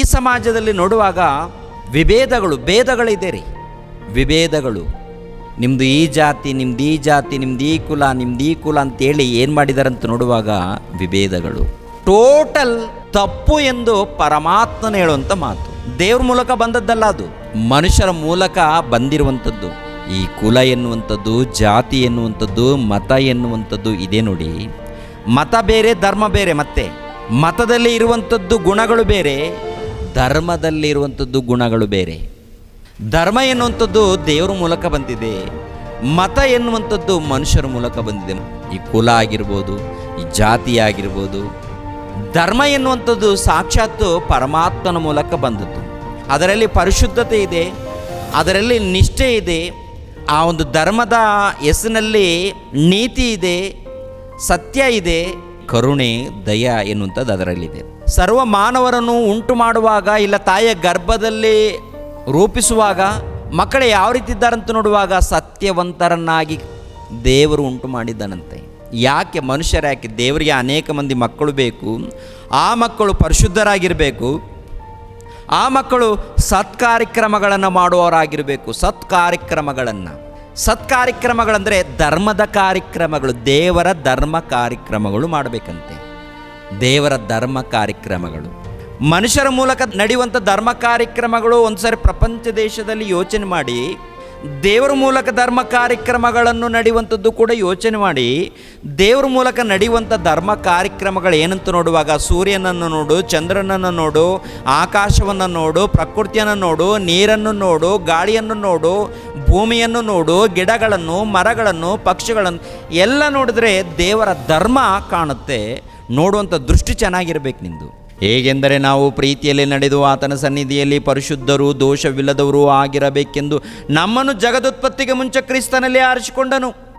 ಈ ಸಮಾಜದಲ್ಲಿ ನೋಡುವಾಗ ವಿಭೇದಗಳು ಭೇದಗಳಿದೆ ರೀ ವಿಭೇದಗಳು. ನಿಮ್ಮದು ಈ ಜಾತಿ, ನಿಮ್ದು ಈ ಜಾತಿ, ನಿಮ್ದು ಈ ಕುಲ, ನಿಮ್ದು ಈ ಕುಲ ಅಂತೇಳಿ ಏನು ಮಾಡಿದಾರಂತ ನೋಡುವಾಗ ವಿಭೇದಗಳು. ಟೋಟಲ್ ತಪ್ಪು ಎಂದು ಪರಮಾತ್ಮನ ಹೇಳುವಂಥ ಮಾತು. ದೇವ್ರ ಮೂಲಕ ಬಂದದ್ದಲ್ಲ ಅದು. ಮನುಷ್ಯರ ಮೂಲಕ ಬಂದಿರುವಂಥದ್ದು ಈ ಕುಲ ಎನ್ನುವಂಥದ್ದು ಜಾತಿ ಎನ್ನುವಂಥದ್ದು ಮತ ಎನ್ನುವಂಥದ್ದು ಇದೆ ನೋಡಿ. ಮತ ಬೇರೆ, ಧರ್ಮ ಬೇರೆ ಮತ್ತೆ. ಮತದಲ್ಲಿ ಇರುವಂಥದ್ದು ಗುಣಗಳು ಬೇರೆ. ಧರ್ಮದಲ್ಲಿ ಇರುವಂಥದ್ದು ಗುಣಗಳು ಬೇರೆ. ಧರ್ಮ ಎನ್ನುವಂಥದ್ದು ದೇವರ ಮೂಲಕ ಬಂದಿದೆ. ಮತ ಎನ್ನುವಂಥದ್ದು ಮನುಷ್ಯರ ಮೂಲಕ ಬಂದಿದೆ. ಈ ಕುಲ ಆಗಿರ್ಬೋದು, ಈ ಜಾತಿ ಆಗಿರ್ಬೋದು. ಧರ್ಮ ಎನ್ನುವಂಥದ್ದು ಸಾಕ್ಷಾತ್ತು ಪರಮಾತ್ಮನ ಮೂಲಕ ಬಂದದ್ದು. ಅದರಲ್ಲಿ ಪರಿಶುದ್ಧತೆ ಇದೆ, ಅದರಲ್ಲಿ ನಿಷ್ಠೆ ಇದೆ, ಆ ಒಂದು ಧರ್ಮದ ಹೆಸರಿನಲ್ಲಿ ನೀತಿ ಇದೆ, ಸತ್ಯ ಇದೆ ಕರುಣೆ, ದಯ ಎನ್ನುವಂಥದ್ದು ಅದರಲ್ಲಿದೆ. ಸರ್ವ ಮಾನವರನ್ನು ಉಂಟು ಮಾಡುವಾಗ ಇಲ್ಲ ತಾಯಿಯ ಗರ್ಭದಲ್ಲಿ ರೂಪಿಸುವಾಗ, ಮಕ್ಕಳು ಯಾವ ರೀತಿ ಇದ್ದಾರಂತ ನೋಡುವಾಗ ಸತ್ಯವಂತರನ್ನಾಗಿ ದೇವರು ಉಂಟು ಮಾಡಿದ್ದಾನಂತೆ ಯಾಕೆ ಮನುಷ್ಯರು, ಯಾಕೆ ದೇವರಿಗೆ ಅನೇಕ ಮಂದಿ ಮಕ್ಕಳು ಬೇಕು, ಆ ಮಕ್ಕಳು ಪರಿಶುದ್ಧರಾಗಿರಬೇಕು, ಆ ಮಕ್ಕಳು ಸತ್ಕಾರ್ಯಕ್ರಮಗಳನ್ನು ಮಾಡುವವರಾಗಿರಬೇಕು, ಸತ್ಕಾರ್ಯಕ್ರಮಗಳನ್ನು. ಸತ್ಕಾರ್ಯಕ್ರಮಗಳಂದರೆ ಧರ್ಮದ ಕಾರ್ಯಕ್ರಮಗಳು, ದೇವರ ಧರ್ಮ ಕಾರ್ಯಕ್ರಮಗಳು ಮಾಡಬೇಕಂತೆ. ದೇವರ ಧರ್ಮ ಕಾರ್ಯಕ್ರಮಗಳು. ಮನುಷ್ಯರ ಮೂಲಕ ನಡೆಯುವಂಥ ಧರ್ಮ ಕಾರ್ಯಕ್ರಮಗಳು ಒಂದ್ಸರಿ ಪ್ರಪಂಚ ದೇಶದಲ್ಲಿ ಯೋಚನೆ ಮಾಡಿ ದೇವರ ಮೂಲಕ ಧರ್ಮ ಕಾರ್ಯಕ್ರಮಗಳನ್ನು ನಡೆಯುವಂಥದ್ದು ಕೂಡ ಯೋಚನೆ ಮಾಡಿ. ದೇವರ ಮೂಲಕ ನಡೆಯುವಂಥ ಧರ್ಮ ಕಾರ್ಯಕ್ರಮಗಳು ಏನಂತ ನೋಡುವಾಗ ಸೂರ್ಯನನ್ನು ನೋಡು, ಚಂದ್ರನನ್ನು ನೋಡು, ಆಕಾಶವನ್ನು ನೋಡು, ಪ್ರಕೃತಿಯನ್ನು ನೋಡು, ನೀರನ್ನು ನೋಡು, ಗಾಳಿಯನ್ನು ನೋಡು, ಭೂಮಿಯನ್ನು ನೋಡು, ಗಿಡಗಳನ್ನು, ಮರಗಳನ್ನು, ಪಕ್ಷಿಗಳನ್ನು ಎಲ್ಲ ನೋಡಿದ್ರೆ ದೇವರ ಧರ್ಮ ಕಾಣುತ್ತೆ. ನೋಡುವಂಥ ದೃಷ್ಟಿ ಚೆನ್ನಾಗಿರ್ಬೇಕು ನಿಂದು. ಹೇಗೆಂದರೆ ನಾವು ಪ್ರೀತಿಯಲ್ಲಿ ನಡೆದು ಆತನ ಸನ್ನಿಧಿಯಲ್ಲಿ ಪರಿಶುದ್ಧರು ದೋಷವಿಲ್ಲದವರು ಆಗಿರಬೇಕೆಂದು ನಮ್ಮನ್ನು ಜಗದುತ್ಪತ್ತಿಗೆ ಮುಂಚೆ ಕ್ರಿಸ್ತನಲ್ಲಿ ಆರಿಸಿಕೊಂಡನು.